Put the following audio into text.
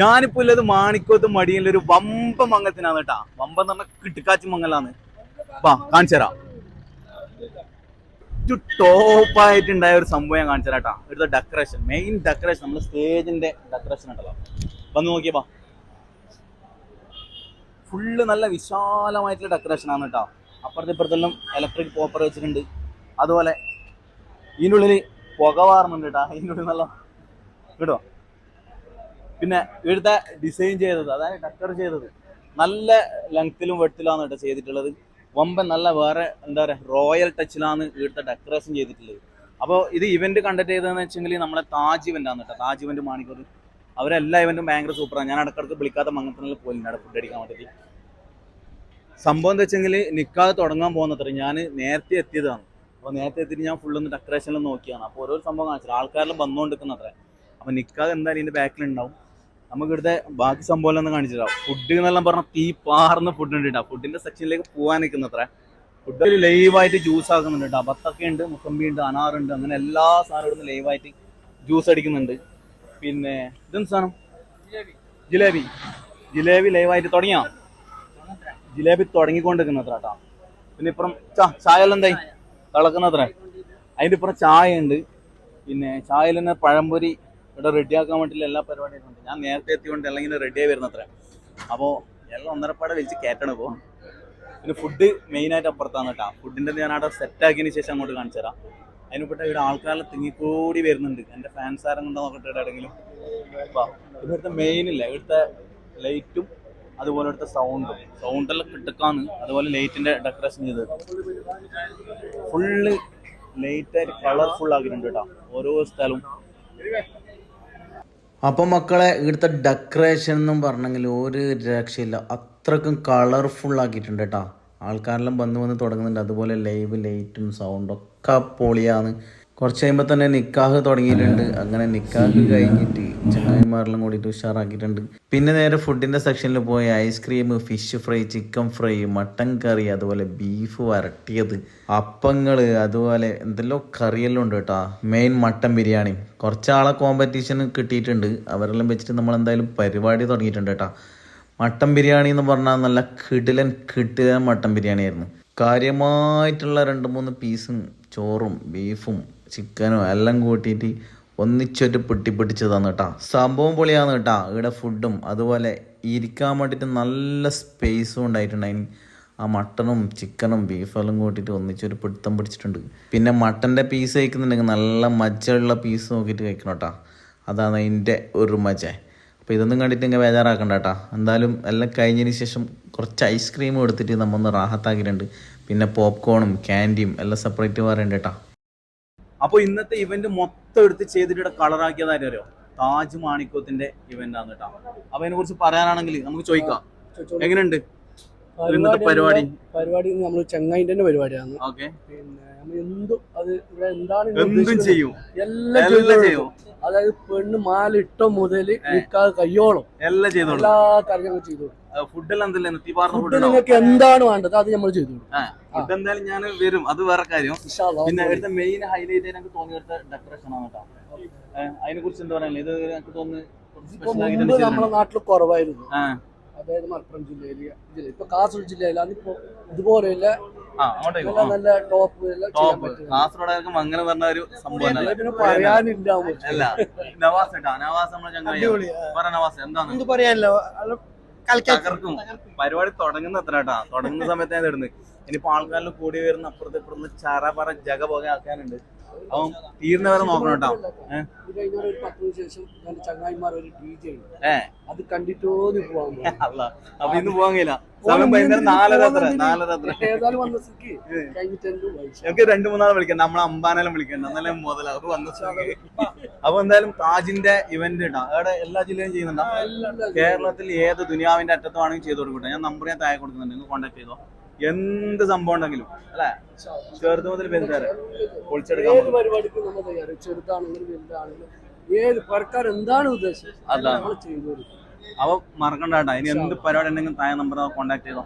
ഞാനിപ്പോ ഉള്ളത് മാണിക്കോത്ത് മടിയിലെ ഒരു വമ്പ മംഗത്തിനാണ് കേട്ടാ. വമ്പ എന്ന് പറഞ്ഞാൽ കിട്ടിക്കാച്ചി മംഗലാണ്. വാ കാണിച്ചുതരാം ടോപ്പായിട്ടുണ്ടായ ഒരു സംഭവം ഞാൻ കാണിച്ചു തരാട്ടാ. ഇവിടുത്തെ ഡെക്കറേഷൻ മെയിൻ ഡെക്കറേഷൻ നമ്മുടെ സ്റ്റേജിന്റെ ഡെക്കറേഷൻ ഉണ്ടല്ലോ. വന്ന് നോക്കിയേ വാ. ഫുള്ള് നല്ല വിശാലമായിട്ടുള്ള ഡെക്കറേഷൻ ആണ് കേട്ടോ. അപ്പുറത്തെ ഇപ്പുറത്തെല്ലാം ഇലക്ട്രിക് പോപ്പർ വെച്ചിട്ടുണ്ട്. അതുപോലെ ഇതിനുള്ളിൽ പുക വാറുന്നുണ്ട് കേട്ടോ. ഇതിനുള്ളിൽ നല്ല കേട്ടോ? പിന്നെ ഇവിടുത്തെ ഡിസൈൻ ചെയ്തത് അതായത് ടക്കർ ചെയ്തത് നല്ല ലെങ്ത്തിലും വെട്ടിലാണ് കേട്ടോ ചെയ്തിട്ടുള്ളത്. വമ്പൻ നല്ല വേറെ എന്താ പറയുക റോയൽ ടച്ചിലാണ് ഇവിടുത്തെ ഡെക്കറേഷൻ ചെയ്തിട്ടുള്ളത്. അപ്പോൾ ഇത് ഇവന്റ് കണ്ടക്ട് ചെയ്തതെന്ന് വെച്ചെങ്കിൽ നമ്മളെ താജ് ഇവന്റ് ആണ് കേട്ടോ താജ് ഇവന്റ് മാണിക്കൂർ അവരെല്ലാ ഇവന്റും ഭയങ്കര സൂപ്പറാണ് ഞാൻ ഇടക്കിടക്ക് വിളിക്കാത്ത മംഗത്തിനുള്ള പോലും അവിടെ ഫുഡ് അടിക്കാൻ വേണ്ടിയിട്ട് സംഭവം എന്താ വെച്ചെങ്കിൽ നിൽക്കാതെ തുടങ്ങാൻ പോകുന്നത്ര ഞാൻ നേരത്തെ എത്തിയതാണ്. അപ്പോൾ നേരത്തെ എത്തിയിട്ട് ഞാൻ ഫുള്ളൊന്ന് ഡെക്കറേഷനിൽ നോക്കിയാണ് അപ്പോൾ ഓരോ സംഭവം കാണിച്ചത് ആൾക്കാരിലും വന്നുകൊണ്ടിരിക്കുന്നത്രേ അപ്പോൾ നിൽക്കാതെ എന്തായാലും ഇതിന്റെ ബാക്കിലുണ്ടാവും നമുക്ക് ഇവിടുത്തെ ബാക്കി സംഭവം ഒന്ന് കാണിച്ചിട്ടാ ഫുഡ് എന്നെല്ലാം പറഞ്ഞാൽ തീ പാർന്ന ഫുഡ് ഉണ്ട് ഫുഡിന്റെ സെക്ഷനിലേക്ക് പോകാൻ നിൽക്കുന്നത്ര. ഫുഡ് ലൈവായിട്ട് ജ്യൂസ് ആക്കുന്നുണ്ട് കേട്ടോ. ബത്തൊക്കെ ഉണ്ട് മുസമ്പി ഉണ്ട് അനാറുണ്ട് അങ്ങനെ എല്ലാ സാധനവും ലൈവായിട്ട് ജ്യൂസ് അടിക്കുന്നുണ്ട്. പിന്നെ ഇതെന്ത് സാധനം? ജിലേബി. ജിലേബി ലൈവായിട്ട് തുടങ്ങിയോ? ജിലേബി തുടങ്ങിക്കൊണ്ടിരിക്കുന്നത്ര കേട്ടോ. പിന്നെ ഇപ്പുറം ചായ എല്ലാം എന്തായി? തിളക്കുന്നത്ര. അതിന്റെ ഇപ്പുറം ചായ ഉണ്ട്. പിന്നെ ചായയിൽ തന്നെ പഴംപൊരി ഇവിടെ റെഡിയാക്കാൻ വേണ്ടിയിട്ടുള്ള എല്ലാ പരിപാടിയും ഉണ്ട്. ഞാൻ നേരത്തെ എത്തിക്കൊണ്ട് അല്ലെങ്കിൽ റെഡി റെഡിയായി വരുന്നത്ര. അപ്പോൾ എല്ലാം ഒന്നരപ്പാടെ വലിച്ച് കയറ്റണം ഇപ്പോൾ പിന്നെ ഫുഡ് മെയിനായിട്ട് അപ്പുറത്താണ് കേട്ടോ ഫുഡിന്റെ ഞാൻ അവിടെ സെറ്റാക്കിയതിന് ശേഷം അങ്ങോട്ട് കാണിച്ചു തരാം. അതിനെപ്പെട്ട ഇവിടെ ആൾക്കാരെ തിങ്ങിക്കൂടി വരുന്നുണ്ട്. എന്റെ ഫാൻസ് ആരും കൊണ്ടോ നോക്കട്ടെ എവിടെയെങ്കിലും അപ്പോൾ ഇവിടുത്തെ മെയിൻ ഇല്ല? ഇവിടുത്തെ ലൈറ്റും അതുപോലെ ഇവിടുത്തെ സൗണ്ടും സൗണ്ടെല്ലാം കിട്ടക്കാന്ന് അതുപോലെ ലൈറ്റിന്റെ ഡെക്കറേഷൻ ചെയ്ത് ഫുള്ള് ലൈറ്റായിട്ട് കളർഫുൾ ആക്കിയിട്ടുണ്ട് കേട്ടോ ഓരോ സ്ഥലവും. അപ്പം മക്കളെ ഇവിടുത്തെ ഡെക്കറേഷൻ എന്നും പറഞ്ഞെങ്കിൽ ഒരു രക്ഷയില്ല. അത്രക്കും കളർഫുൾ ആക്കിയിട്ടുണ്ട് കേട്ടോ ആൾക്കാരെല്ലാം വന്ന് വന്ന് തുടങ്ങുന്നുണ്ട്. അതുപോലെ ലൈവ് ലൈറ്റും സൗണ്ടും ഒക്കെ പൊളിയാണ്. കുറച്ച് കഴിയുമ്പോൾ തന്നെ നിക്കാഹ് തുടങ്ങിയിട്ടുണ്ട്. അങ്ങനെ നിക്കാഹ് കഴിഞ്ഞിട്ട് ചങ്ങായിമാരെല്ലാം കൂടിയിട്ട് ഉഷാറാക്കിയിട്ടുണ്ട്. പിന്നെ നേരെ ഫുഡിന്റെ സെക്ഷനിൽ പോയി ice cream fish fry chicken fry mutton curry അതുപോലെ ബീഫ് വരട്ടിയത് അപ്പങ്ങൾ അതുപോലെ എന്തെല്ലോ കറിയെല്ലാം ഉണ്ട് കേട്ടോ. Main mutton biryani. കുറച്ചാളെ കോമ്പറ്റീഷൻ കിട്ടിയിട്ടുണ്ട്. അവരെല്ലാം വെച്ചിട്ട് നമ്മൾ എന്തായാലും പരിപാടി തുടങ്ങിയിട്ടുണ്ട് കേട്ടോ. മട്ടൻ ബിരിയാണി എന്ന് പറഞ്ഞാൽ നല്ല കിടിലൻ കിടിലൻ മട്ടൻ ബിരിയാണി ആയിരുന്നു കാര്യമായിട്ടുള്ള രണ്ട് മൂന്ന് പീസും ചോറും ബീഫും ചിക്കനും എല്ലാം കൂട്ടിയിട്ട് ഒന്നിച്ചൊരു പൊട്ടി പൊട്ടിച്ചതാണ് കേട്ടോ. സംഭവം പൊളിയാണ് കേട്ടോ. ഇവിടെ ഫുഡും അതുപോലെ ഇരിക്കാൻ വേണ്ടിയിട്ട് നല്ല സ്പേസും ഉണ്ടായിട്ടുണ്ടായിന്. ആ മട്ടണും ചിക്കനും ബീഫെല്ലാം കൂട്ടിയിട്ട് ഒന്നിച്ചൊരു പിടുത്തം പിടിച്ചിട്ടുണ്ട്. പിന്നെ മട്ടന്റെ പീസ് കഴിക്കുന്നുണ്ടെങ്കിൽ നല്ല മജ്ജയുള്ള പീസ് നോക്കിയിട്ട് കഴിക്കണം കേട്ടോ. അതാണ് അതിന്റെ ഒരു മജ അപ്പോൾ ഇതൊന്നും കണ്ടിട്ട് ഇങ്ങനെ ബേജാറാക്കണ്ട കേട്ടോ. എന്തായാലും എല്ലാം കഴിഞ്ഞതിന് ശേഷം കുറച്ച് ഐസ്ക്രീമും എടുത്തിട്ട് നമ്മൊന്ന് റാഹത്താക്കിയിട്ടുണ്ട്. പിന്നെ പോപ്കോണും ക്യാൻഡിയും എല്ലാം സെപ്പറേറ്റ് പറയുന്നുണ്ട് കേട്ടോ. അപ്പോൾ ഇന്നത്തെ ഇവന്റ് മൊത്തം എടുത്ത് ചെയ്തിട്ട് ഇവിടെ കളറാക്കിയതായിട്ട് അറിയോ? താജ് മാണിക്കോത്തിന്റെ ഇവന്റ് ആണ് കേട്ടോ. അപ്പൊ അതിനെ കുറിച്ച് പറയാനാണെങ്കിൽ നമുക്ക് ചോദിക്കാം. എങ്ങനെയുണ്ട്? ഇന്നത്തെ പരിപാടി പരിപാടി? നമ്മൾ ചെങ്ങായിന്റെ തന്നെ പരിപാടിയാണ്. ഓക്കെ. പിന്നെ നമ്മൾ എന്തും അത് ഇവിടെ എന്താണ് എന്തും ചെയ്യും. എല്ലാം ചെയ്യും. അതായത് പെണ്ണ് മാലിട്ട മുതൽ നിക്കാതെ കയ്യോളം എല്ലാം ചെയ്തു എല്ലാ കാര്യങ്ങളും ചെയ്തു. ഫുഡെല്ലാം ഫുഡ് നിങ്ങൾക്ക് എന്താണ് വേണ്ടത് അത് നമ്മൾ ചെയ്തു ഫുഡ് എന്തായാലും ഞാൻ വരും. അത് വേറെ കാര്യം. പിന്നെ ഇവിടുത്തെ മെയിൻ ഹൈലൈറ്റ് എനിക്ക് തോന്നിയെടുത്ത ഡെക്കറേഷൻ ആണ് കേട്ടോ. അതിനെ കുറിച്ച് എന്താ പറയാ ഇത് എനിക്ക് തോന്നുന്നു നമ്മുടെ നാട്ടിൽ കുറവായിരുന്നു. അതായത് മലപ്പുറം ജില്ലയിൽ ജില്ല ഇപ്പൊ കാസർഗോഡ് ജില്ലയിലാണ് ഇപ്പൊ ഇതുപോലെയുള്ള നല്ല നല്ല ടോപ്പ് അങ്ങനെ പറഞ്ഞ ഒരു സംഭവം അല്ല, പറയാനില്ല നവാസ് കേട്ടോ നവാസ് നമ്മളെ ചങ്ങായി പറ നവാസ് എന്താണ്? എന്ത് പറയാനല്ലോ. തകർക്കും. പരിപാടി തുടങ്ങുന്ന അത്ര കേട്ടാ തുടങ്ങുന്ന സമയത്ത് ഞാൻ ഇടുന്നത് ഇനിയിപ്പോ ആൾക്കാരിൽ കൂടി വരുന്ന അപ്പുറത്ത് ഇപ്പുറത്ത് ചറ പറ ജഗ പോകാൻ ആക്കാനുണ്ട്. അപ്പം തീർന്നവരെ നോക്കണം കേട്ടോ. ഏഹ് ഇത് കഴിഞ്ഞാൽ ഒരു ശേഷം ചങ്ങായിമാർ ഒരു ഡി ജെ ഉണ്ട് ഏ. അത് കണ്ടിട്ടോന്ന് പോവാൻ പോകും. അല്ല അപ്പൊ ഇന്ന് പോകാൻ കഴിയില്ല. സമയം വൈകുന്നേരം നാലര അത്ര നാലര അത്ര. ഏതായാലും വന്ന സ്ഥിതിക്ക് കഴിഞ്ഞിട്ട് എന്തും വായിച്ചു. ഞങ്ങൾക്ക് രണ്ടു മൂന്നാൾ വിളിക്കാം. നമ്മളെ അമ്പാനെല്ലാം വിളിക്കണ്ട. എന്നാലേ മുതല. അത് വന്ന സ്ഥിതിക്ക്. അപ്പൊ എന്തായാലും താജിന്റെ ഇവന്റ് കേട്ടോ അവിടെ എല്ലാ ജില്ലയിലും ചെയ്യുന്നുണ്ടോ? കേരളത്തിൽ ഏത് ദുനിയാവിന്റെ അറ്റത്ത് വേണമെങ്കിൽ ചെയ്ത് കൊടുക്കട്ടെ. ഞാൻ നമ്പർ ഞാൻ താഴെ കൊടുക്കുന്നുണ്ട്. നിങ്ങൾ കോൺടാക്ട് ചെയ്തോ. എന്ത് സംഭവം ഉണ്ടെങ്കിലും അല്ലെ? ചെറുത് മുതൽ വലുതാരെ പൊളിച്ചെടുക്കാൻ ഏത് പറ്റും. പരിപാടിക്കും നമ്മൾ തയ്യാറ്. ചെറുതാണെങ്കിലും വലുതാണെങ്കിലും ഏത് സർക്കാർ എന്താണ് ഉദ്ദേശം അതാണ്. നമ്മൾ ചെയ്തു അപ്പൊ മറക്കണ്ട ഇനി എന്ത് പരിപാടി ഉണ്ടെങ്കിലും താഴെ നമ്പർ കോൺടാക്ട് ചെയ്തോ.